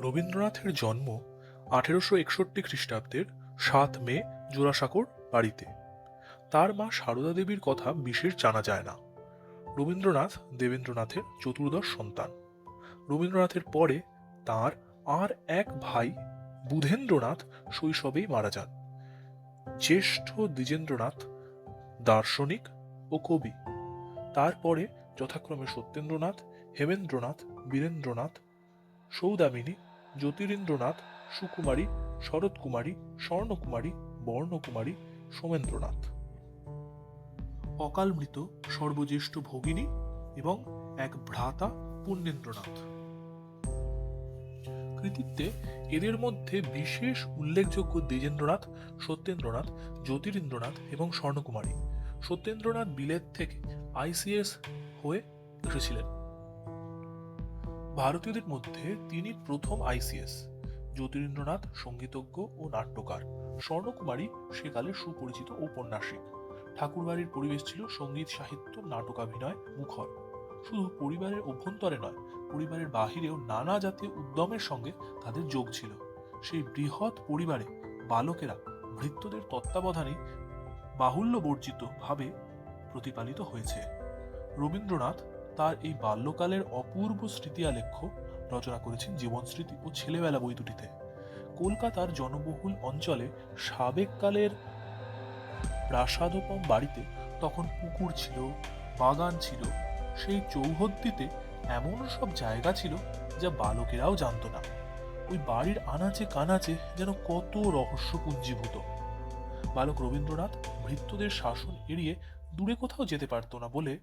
রবীন্দ্রনাথের জন্ম আঠেরোশো একষট্টি খ্রিস্টাব্দের সাত মে জোড়াসাঁকোর বাড়িতে। তার মা সারদা দেবীর কথা বিশেষ জানা যায় না। রবীন্দ্রনাথ দেবেন্দ্রনাথের চতুর্দশ সন্তান। রবীন্দ্রনাথের পরে তার আর এক ভাই বুধেন্দ্রনাথ শৈশবেই মারা যান। জ্যেষ্ঠ দ্বিজেন্দ্রনাথ দার্শনিক ও কবি। তারপরে যথাক্রমে সত্যেন্দ্রনাথ, হেমেন্দ্রনাথ, বীরেন্দ্রনাথ, সৌদামিনী জ্যোতিরিন্দ্রনাথ, সুকুমারী, শরৎকুমারী, স্বর্ণকুমারী, বর্ণকুমারী, সোমেন্দ্রনাথ। অকাল মৃত সর্বজ্যেষ্ঠ ভগিনী এবং এক ভ্রাতা পুণ্যেন্দ্রনাথ। কৃতিত্বে এদের মধ্যে বিশেষ উল্লেখযোগ্য দ্বিজেন্দ্রনাথ, সত্যেন্দ্রনাথ, জ্যোতিরিন্দ্রনাথ এবং স্বর্ণকুমারী। সত্যেন্দ্রনাথ বিলেত থেকে আইসিএস হয়ে এসেছিলেন। ভারতীয়দের মধ্যে তিনি প্রথম আইসিএস, জ্যোতিরিন্দ্রনাথ সঙ্গীতজ্ঞ ও নাট্যকার, স্বর্ণকুমারী সেকালে সুপরিচিত ঔপন্যাসিক। ঠাকুরবাড়ির পরিবেশ ছিল সংগীত, সাহিত্য, নাটকাভিনয় মুখর। শুধু পরিবারের অভ্যন্তরে নয়, পরিবারের বাহিরেও নানা জাতীয় উদ্যমের সঙ্গে তাদের যোগ ছিল। সেই বৃহৎ পরিবারে বালকেরা ভৃত্যদের তত্ত্বাবধানে বাহুল্য বর্জিত ভাবে প্রতিপালিত হয়েছে। রবীন্দ্রনাথ তার এই বাল্যকালের অপূর্ব স্মৃতি আলেখ্য রচনা করেছেন জীবন স্মৃতি ও ছেলেবেলা বই দুটিতে। কলকাতার জনবহুল অঞ্চলে সাবেককালের প্রাসাদোপম বাড়িতে তখন পুকুর ছিল, বাগান ছিল, সেই চৌহদ্দিতে এমন সব জায়গা ছিল যা বালকেরাও জানতো না। ওই বাড়ির আনাচে কানাচে যেন কত রহস্য পুঞ্জীভূত বালক রবীন্দ্রনাথ ভৃত্যদের শাসন এড়িয়ে দূরে কোথাও যেতে পারত না বলে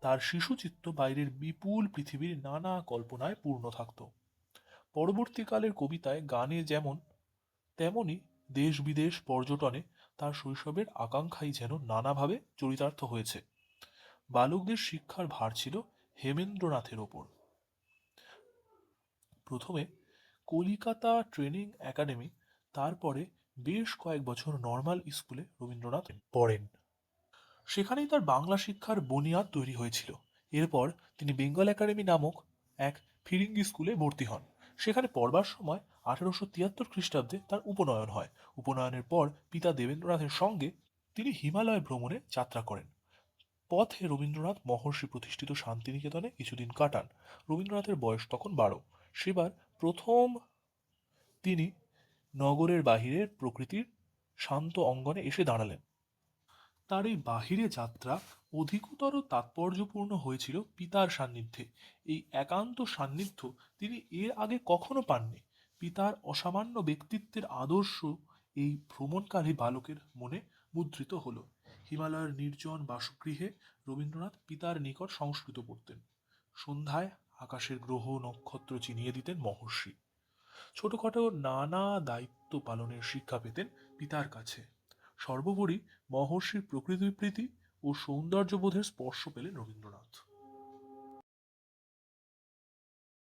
তার শিশুচিত্ত বাইরের বিপুল পৃথিবীর নানা কল্পনায় পূর্ণ থাকত। পরবর্তীকালের কবিতায় গানে যেমন, তেমনি দেশ বিদেশ পর্যটনে তার শৈশবের আকাঙ্ক্ষাই যেন নানাভাবে চরিতার্থ হয়েছে। বালকদের শিক্ষার ভার ছিল হেমেন্দ্রনাথের ওপর। প্রথমে কলিকাতা ট্রেনিং একাডেমি, তারপরে বেশ কয়েক বছর নর্মাল স্কুলে রবীন্দ্রনাথ পড়েন। সেখানেই তার বাংলা শিক্ষার বুনিয়াদ তৈরি হয়েছিল। এরপর তিনি বেঙ্গল একাডেমি নামক এক ফিরিঙ্গি স্কুলে ভর্তি হন। সেখানে পড়বার সময় আঠারোশো তিয়াত্তর খ্রিস্টাব্দে তার উপনয়ন হয়। উপনয়নের পর পিতা দেবেন্দ্রনাথের সঙ্গে তিনি হিমালয় ভ্রমণে যাত্রা করেন। পথে রবীন্দ্রনাথ মহর্ষি প্রতিষ্ঠিত শান্তিনিকেতনে কিছুদিন কাটান। রবীন্দ্রনাথের বয়স তখন বারো। সেবার প্রথম তিনি নগরের বাহিরের প্রকৃতির শান্ত অঙ্গনে এসে দাঁড়ালেন। তার এই বাহিরে যাত্রা অধিকতর তাৎপর্যপূর্ণ হয়েছিল পিতার সান্নিধ্যে। এই একান্ত সান্নিধ্য তিনি এর আগে কখনো পাননি। পিতার অসামান্য ব্যক্তিত্বের আদর্শ এই ভ্রমণকারী বালকের মনে মুদ্রিত হলো। হিমালয়ের নির্জন বাসগৃহে রবীন্দ্রনাথ পিতার নিকট সংস্কৃত পড়তেন। সন্ধ্যায় আকাশের গ্রহ নক্ষত্র চিনিয়ে দিতেন মহর্ষি। ছোটখাটো নানা দায়িত্ব পালনের শিক্ষা পেতেন পিতার কাছে। সর্বোপরি মহর্ষির প্রকৃতি প্রকৃতিপ্রীতি ও সৌন্দর্যবোধের স্পর্শ পেলেন রবীন্দ্রনাথ।